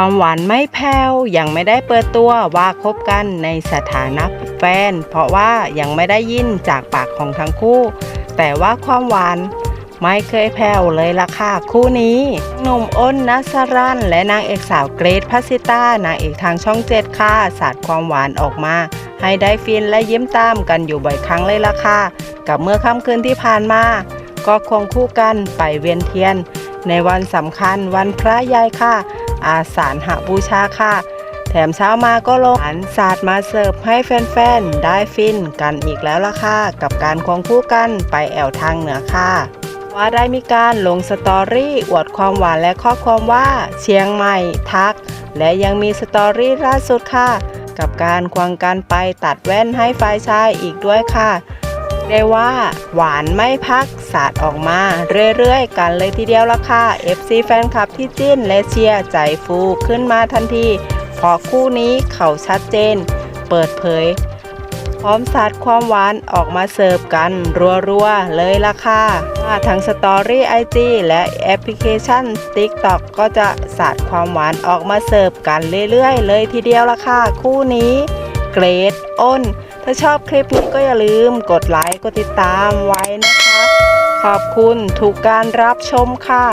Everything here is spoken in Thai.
ความหวานไม่แผ่วยังไม่ได้เปิดตัวว่าคบกันในสถานะแฟน เพราะว่ายังไม่ได้ยินจากปากของทั้งคู่ แต่ว่าความหวานไม่เคยแผ่วเลยล่ะค่ะคู่นี้หนุ่มอ้นนัสรันและนางเอกสาวเกรทพัสสิต้านางเอกทางช่องเจ็ดค่ะสาดความหวานออกมา ให้ได้ฟินและยิ้มตามกันอยู่บ่อยครั้งเลยล่ะค่ะกับเมื่อค่ำคืนที่ผ่านมา ก็ควงคู่กันไปเวียนเทียน ในวันสำคัญวันพระใหญ่ค่ะ อาสาฬหบูชาค่ะ แถมเช้ามาก็ลงอาหารศาสตร์มาเสิร์ฟให้แฟนๆ ได้ฟินกันอีกแล้วล่ะค่ะ กับการควงคู่กันไปแอวทางเหนือค่ะ ว่าได้มีการลงสตอรี่อวดความหวานและข้อความว่าเชียงใหม่ทัก และยังมีสตอรี่ล่าสุดค่ะ กับการควงกันไปตัดแว่นให้ฝ่ายชายอีกด้วยค่ะ ได้ว่าหวานไม่พักสาดออกมาเรื่อยๆ กันเลยทีเดียวละค่ะ FC แฟนคลับที่จิ้นและเชียร์ใจฟูขึ้นมาทันทีเพราะคู่นี้เขาชัดเจน เปิดเผย พร้อมสาดความหวานออกมาเสิร์ฟกันรัวๆ เลยละค่ะว่าทั้งสตอรี่ IG และแอปพลิเคชัน TikTok ก็จะสาดความหวานออกมาเสิร์ฟกันเรื่อยๆ เลยทีเดียวละค่ะ คู่นี้ เกรดอ้น ถ้าชอบคลิปนี้ก็อย่าลืมกดไลค์กดติดตามไว้นะคะ ขอบคุณถูกการรับชมค่ะ